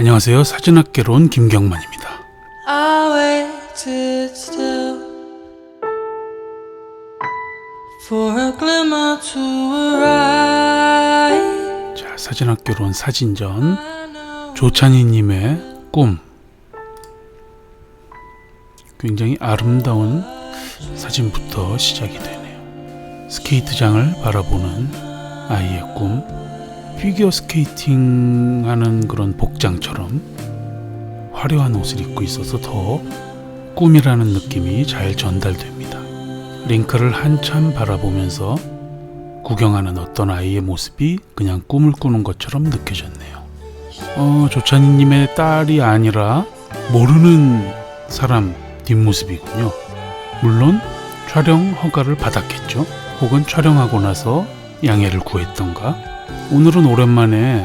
안녕하세요. 사진학개론 김경만입니다. 자, 사진학개론 사진전 조찬희님의 꿈 굉장히 아름다운 사진부터 시작이 되네요. 스케이트장을 바라보는 아이의 꿈 피겨 스케이팅 하는 그런 복장처럼 화려한 옷을 입고 있어서 더 꿈이라는 느낌이 잘 전달됩니다. 링크를 한참 바라보면서 구경하는 어떤 아이의 모습이 그냥 꿈을 꾸는 것처럼 느껴졌네요. 어, 조찬희님의 딸이 아니라 모르는 사람 뒷모습이군요. 물론 촬영 허가를 받았겠죠. 혹은 촬영하고 나서 양해를 구했던가. 오늘은 오랜만에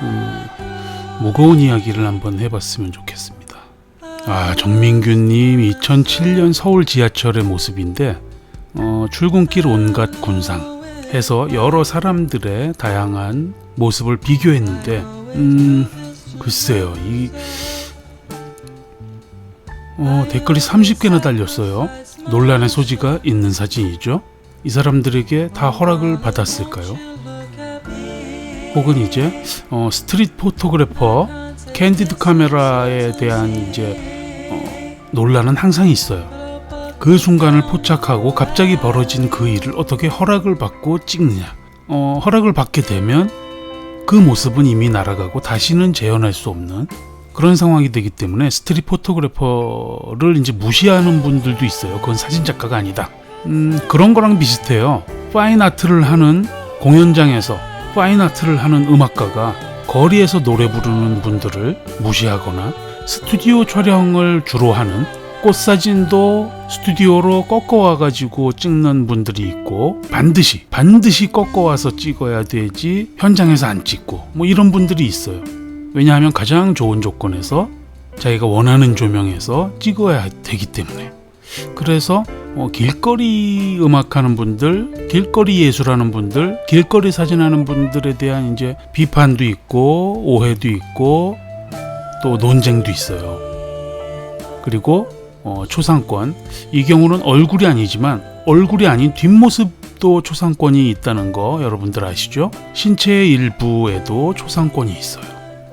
그 무거운 이야기를 한번 해봤으면 좋겠습니다. 아 정민규님 2007년 서울 지하철의 모습인데 어, 출근길 온갖 군상 해서 여러 사람들의 다양한 모습을 비교했는데 음 글쎄요 이 어, 댓글이 30개나 달렸어요. 논란의 소지가 있는 사진이죠. 이 사람들에게 다 허락을 받았을까요? 혹은 이제 어, 스트릿 포토그래퍼 캔디드 카메라에 대한 이제 어, 논란은 항상 있어요. 그 순간을 포착하고 갑자기 벌어진 그 일을 어떻게 허락을 받고 찍느냐. 어, 허락을 받게 되면 그 모습은 이미 날아가고 다시는 재현할 수 없는 그런 상황이 되기 때문에 스트릿 포토그래퍼를 이제 무시하는 분들도 있어요. 그건 사진 작가가 아니다. 음, 그런 거랑 비슷해요. 파인 아트를 하는 공연장에서 파인 아트를 하는 음악가가 거리에서 노래 부르는 분들을 무시하거나 스튜디오 촬영을 주로 하는 꽃사진도 스튜디오로 꺾어와 가지고 찍는 분들이 있고 반드시 반드시 꺾어와서 찍어야 되지 현장에서 안 찍고 뭐 이런 분들이 있어요. 왜냐하면 가장 좋은 조건에서 자기가 원하는 조명에서 찍어야 되기 때문에 그래서 어, 길거리 음악하는 분들, 길거리 예술하는 분들, 길거리 사진하는 분들에 대한 이제 비판도 있고 오해도 있고 또 논쟁도 있어요. 그리고 어, 초상권 이 경우는 얼굴이 아니지만 얼굴이 아닌 뒷모습도 초상권이 있다는 거 여러분들 아시죠? 신체의 일부에도 초상권이 있어요.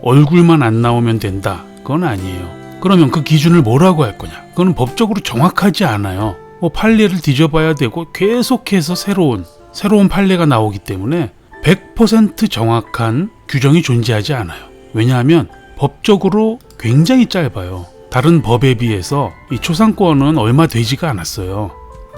얼굴만 안 나오면 된다. 그건 아니에요. 그러면 그 기준을 뭐라고 할 거냐? 그건 법적으로 정확하지 않아요. 뭐 판례를 뒤져봐야 되고 계속해서 새로운 새로운 판례가 나오기 때문에 100% 정확한 규정이 존재하지 않아요. 왜냐하면 법적으로 굉장히 짧아요. 다른 법에 비해서 이 초상권은 얼마 되지가 않았어요.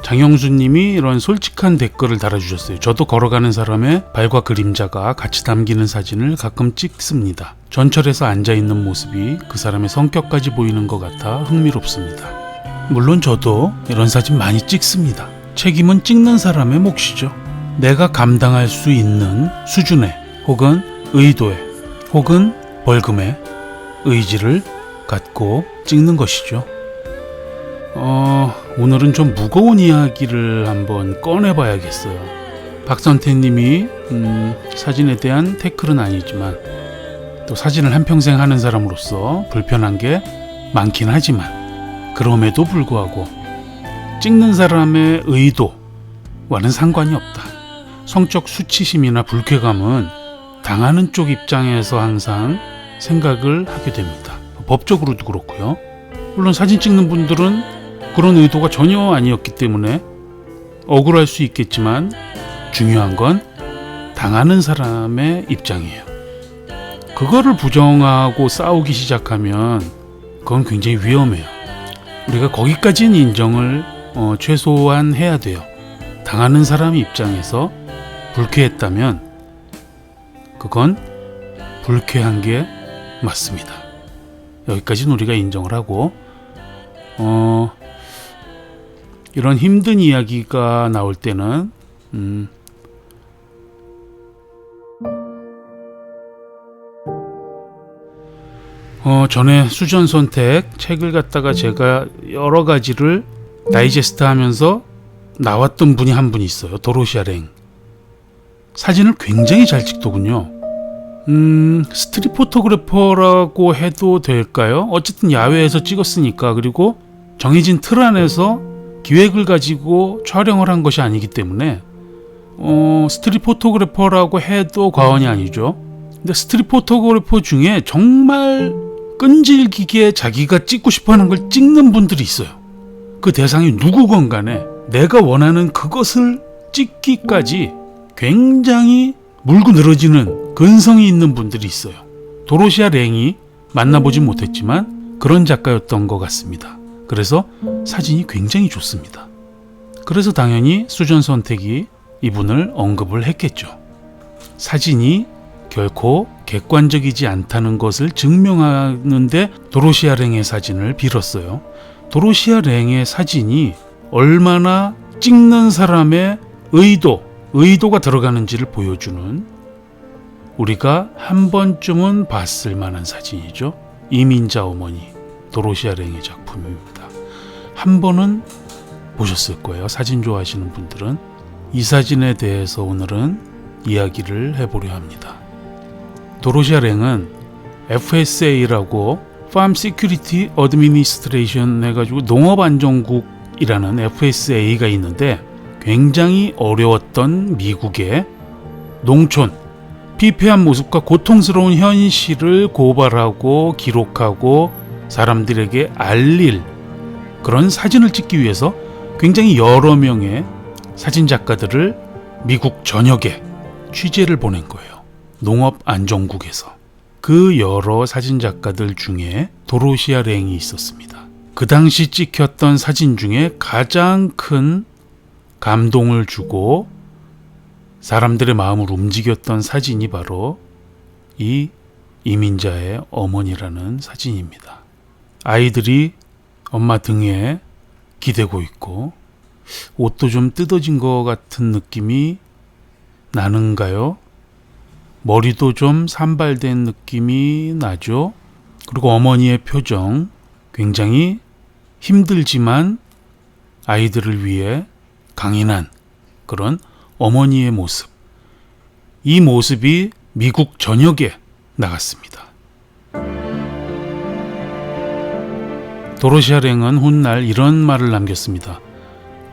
장영수님이 이런 솔직한 댓글을 달아주셨어요. 저도 걸어가는 사람의 발과 그림자가 같이 담기는 사진을 가끔 찍습니다. 전철에서 앉아 있는 모습이 그 사람의 성격까지 보이는 것 같아 흥미롭습니다. 물론 저도 이런 사진 많이 찍습니다. 책임은 찍는 사람의 몫이죠. 내가 감당할 수 있는 수준의 혹은 의도의 혹은 벌금의 의지를 갖고 찍는 것이죠. 어, 오늘은 좀 무거운 이야기를 한번 꺼내봐야겠어요. 박선태님이 음, 사진에 대한 태클은 아니지만 또 사진을 한평생 하는 사람으로서 불편한 게 많긴 하지만 그럼에도 불구하고 찍는 사람의 의도와는 상관이 없다. 성적 수치심이나 불쾌감은 당하는 쪽 입장에서 항상 생각을 하게 됩니다. 법적으로도 그렇고요. 물론 사진 찍는 분들은 그런 의도가 전혀 아니었기 때문에 억울할 수 있겠지만 중요한 건 당하는 사람의 입장이에요. 그거를 부정하고 싸우기 시작하면 그건 굉장히 위험해요. 우리가 거기까지는 인정을 어, 최소한 해야 돼요. 당하는 사람 입장에서 불쾌했다면 그건 불쾌한 게 맞습니다. 여기까지는 우리가 인정을 하고 어, 이런 힘든 이야기가 나올 때는 음, 어, 전에 수전 선택 책을 갖다가 제가 여러 가지를 다이제스트 하면서 나왔던 분이 한분 있어요. 도로시아 랭. 사진을 굉장히 잘 찍더군요. 음, 스트릿 포토그래퍼라고 해도 될까요? 어쨌든 야외에서 찍었으니까 그리고 정해진 틀 안에서 기획을 가지고 촬영을 한 것이 아니기 때문에 어, 스트릿 포토그래퍼라고 해도 과언이 아니죠. 근데 스트릿 포토그래퍼 중에 정말 끈질기게 자기가 찍고 싶어 하는 걸 찍는 분들이 있어요. 그 대상이 누구건 간에 내가 원하는 그것을 찍기까지 굉장히 물고 늘어지는 근성이 있는 분들이 있어요. 도로시아 랭이 만나보진 못했지만 그런 작가였던 것 같습니다. 그래서 사진이 굉장히 좋습니다. 그래서 당연히 수전 선택이 이분을 언급을 했겠죠. 사진이 결코 객관적이지 않다는 것을 증명하는데 도로시아 랭의 사진을 빌었어요. 도로시아 랭의 사진이 얼마나 찍는 사람의 의도, 의도가 들어가는지를 보여주는 우리가 한 번쯤은 봤을 만한 사진이죠. 이민자 어머니 도로시아 랭의 작품입니다. 한 번은 보셨을 거예요. 사진 좋아하시는 분들은 이 사진에 대해서 오늘은 이야기를 해보려 합니다. 도로시아 랭은 FSA라고 Farm Security Administration 해가지고 농업안전국이라는 FSA가 있는데 굉장히 어려웠던 미국의 농촌 피폐한 모습과 고통스러운 현실을 고발하고 기록하고 사람들에게 알릴 그런 사진을 찍기 위해서 굉장히 여러 명의 사진 작가들을 미국 전역에 취재를 보낸 거예요. 농업안전국에서. 그 여러 사진 작가들 중에 도로시아 랭이 있었습니다. 그 당시 찍혔던 사진 중에 가장 큰 감동을 주고 사람들의 마음을 움직였던 사진이 바로 이 이민자의 어머니라는 사진입니다. 아이들이 엄마 등에 기대고 있고 옷도 좀 뜯어진 것 같은 느낌이 나는가요? 머리도 좀 산발된 느낌이 나죠? 그리고 어머니의 표정 굉장히 힘들지만 아이들을 위해 강인한 그런 어머니의 모습. 이 모습이 미국 전역에 나갔습니다. 도로시아 랭은 훗날 이런 말을 남겼습니다.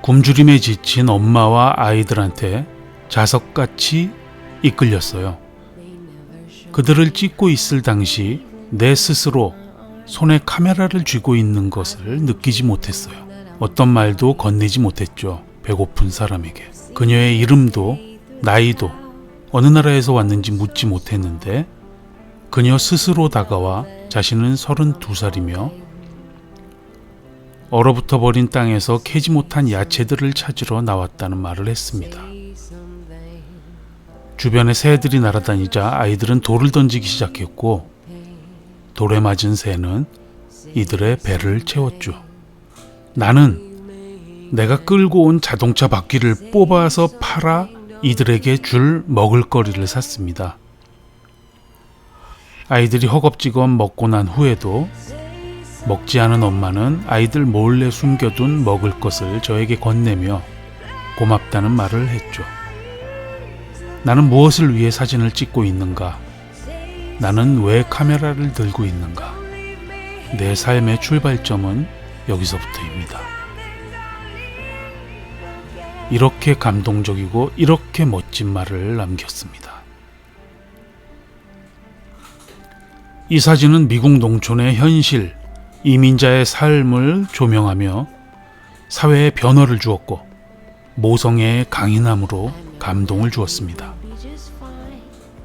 굶주림에 지친 엄마와 아이들한테 자석같이 이끌렸어요. 그들을 찍고 있을 당시 내 스스로 손에 카메라를 쥐고 있는 것을 느끼지 못했어요. 어떤 말도 건네지 못했죠. 배고픈 사람에게. 그녀의 이름도 나이도 어느 나라에서 왔는지 묻지 못했는데 그녀 스스로 다가와 자신은 32살이며 얼어붙어 버린 땅에서 캐지 못한 야채들을 찾으러 나왔다는 말을 했습니다. 주변에 새들이 날아다니자 아이들은 돌을 던지기 시작했고 돌에 맞은 새는 이들의 배를 채웠죠. 나는 내가 끌고 온 자동차 바퀴를 뽑아서 팔아 이들에게 줄 먹을거리를 샀습니다. 아이들이 허겁지겁 먹고 난 후에도 먹지 않은 엄마는 아이들 몰래 숨겨둔 먹을 것을 저에게 건네며 고맙다는 말을 했죠. 나는 무엇을 위해 사진을 찍고 있는가? 나는 왜 카메라를 들고 있는가? 내 삶의 출발점은 여기서부터입니다. 이렇게 감동적이고 이렇게 멋진 말을 남겼습니다. 이 사진은 미국 농촌의 현실, 이민자의 삶을 조명하며 사회에 변화를 주었고 모성애의 강인함으로 감동을 주었습니다.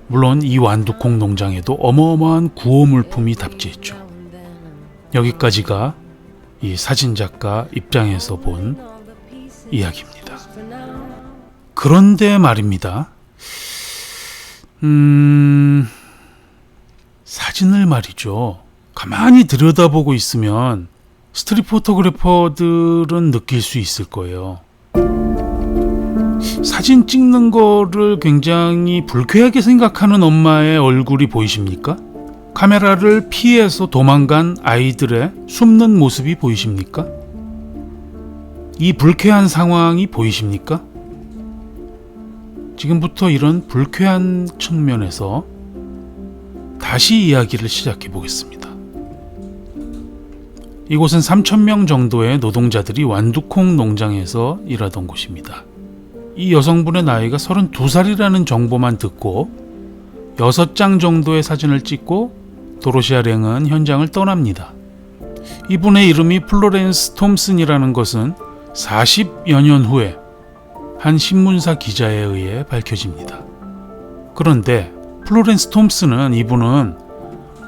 물론 이 완두콩 농장에도 어마어마한 구호 물품이 답지했죠. 여기까지가 이 사진 작가 입장에서 본 이야기입니다. 그런데 말입니다. 음, 사진을 말이죠. 가만히 들여다보고 있으면 스트릿 포토그래퍼들은 느낄 수 있을 거예요. 사진 찍는 거를 굉장히 불쾌하게 생각하는 엄마의 얼굴이 보이십니까? 카메라를 피해서 도망간 아이들의 숨는 모습이 보이십니까? 이 불쾌한 상황이 보이십니까? 지금부터 이런 불쾌한 측면에서 다시 이야기를 시작해 보겠습니다. 이곳은 3,000명 정도의 노동자들이 완두콩 농장에서 일하던 곳입니다. 이 여성분의 나이가 32살이라는 정보만 듣고 6장 정도의 사진을 찍고 도로시아 랭은 현장을 떠납니다. 이분의 이름이 플로렌스 톰슨이라는 것은 40여 년 후에 한 신문사 기자에 의해 밝혀집니다. 그런데 플로렌스 톰슨은 이분은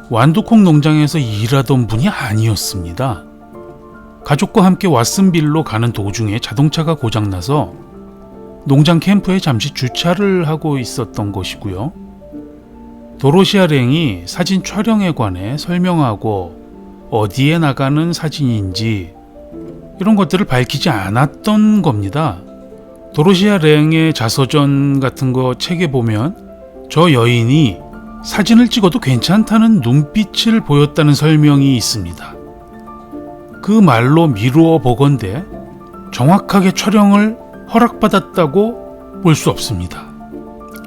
완두콩 농장에서 일하던 분이 아니었습니다. 가족과 함께 왓슨빌로 가는 도중에 자동차가 고장나서 농장 캠프에 잠시 주차를 하고 있었던 것이고요. 도로시아 랭이 사진 촬영에 관해 설명하고 어디에 나가는 사진인지 이런 것들을 밝히지 않았던 겁니다. 도로시아 랭의 자서전 같은 거 책에 보면 저 여인이 사진을 찍어도 괜찮다는 눈빛을 보였다는 설명이 있습니다. 그 말로 미루어 보건대 정확하게 촬영을 허락받았다고 볼 수 없습니다.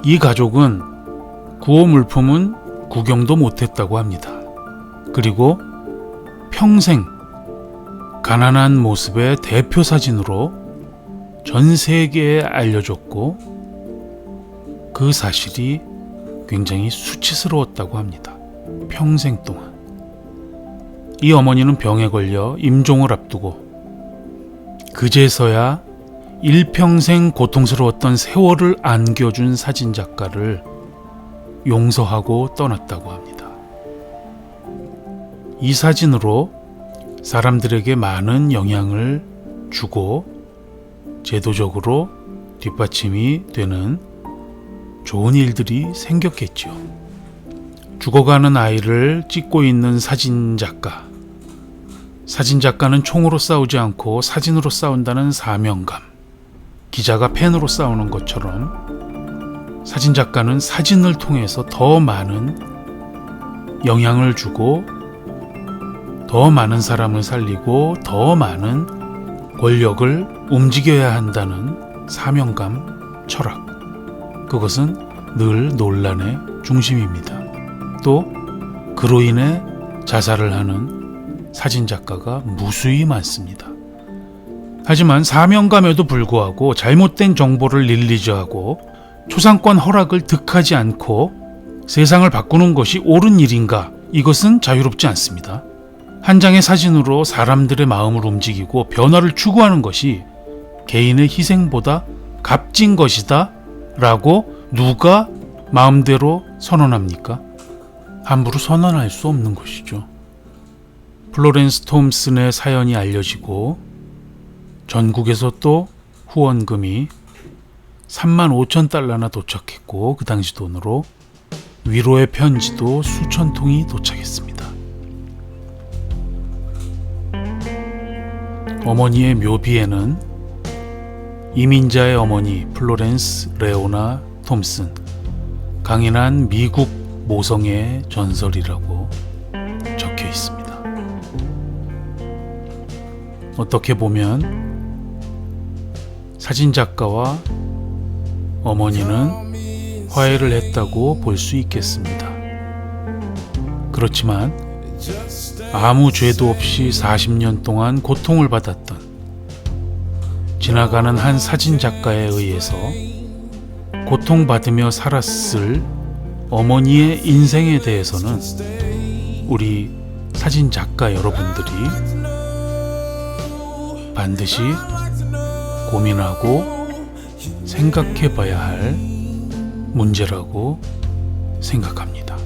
이 가족은 구호 물품은 구경도 못했다고 합니다. 그리고 평생 가난한 모습의 대표 사진으로 전 세계에 알려졌고 그 사실이 굉장히 수치스러웠다고 합니다. 평생 동안. 이 어머니는 병에 걸려 임종을 앞두고 그제서야 일평생 고통스러웠던 세월을 안겨준 사진작가를 용서하고 떠났다고 합니다. 이 사진으로 사람들에게 많은 영향을 주고 제도적으로 뒷받침이 되는 좋은 일들이 생겼겠죠. 죽어가는 아이를 찍고 있는 사진 작가. 사진 작가는 총으로 싸우지 않고 사진으로 싸운다는 사명감. 기자가 펜으로 싸우는 것처럼 사진 작가는 사진을 통해서 더 많은 영향을 주고 더 많은 사람을 살리고 더 많은 권력을 움직여야 한다는 사명감, 철학. 그것은 늘 논란의 중심입니다. 또 그로 인해 자살을 하는 사진작가가 무수히 많습니다. 하지만 사명감에도 불구하고 잘못된 정보를 릴리즈하고 초상권 허락을 득하지 않고 세상을 바꾸는 것이 옳은 일인가? 이것은 자유롭지 않습니다. 한 장의 사진으로 사람들의 마음을 움직이고 변화를 추구하는 것이 개인의 희생보다 값진 것이다 라고 누가 마음대로 선언합니까? 함부로 선언할 수 없는 것이죠. 플로렌스 톰슨의 사연이 알려지고 전국에서 또 후원금이 3만 5천 달러나 도착했고 그 당시 돈으로 위로의 편지도 수천 통이 도착했습니다. 어머니의 묘비에는 이민자의 어머니 플로렌스 레오나 톰슨 강인한 미국 모성의 전설이라고 적혀 있습니다. 어떻게 보면 사진 작가와 어머니는 화해를 했다고 볼 수 있겠습니다. 그렇지만 아무 죄도 없이 40년 동안 고통을 받았던 지나가는 한 사진 작가에 의해서 고통받으며 살았을 어머니의 인생에 대해서는 우리 사진 작가 여러분들이 반드시 고민하고 생각해 봐야 할 문제라고 생각합니다.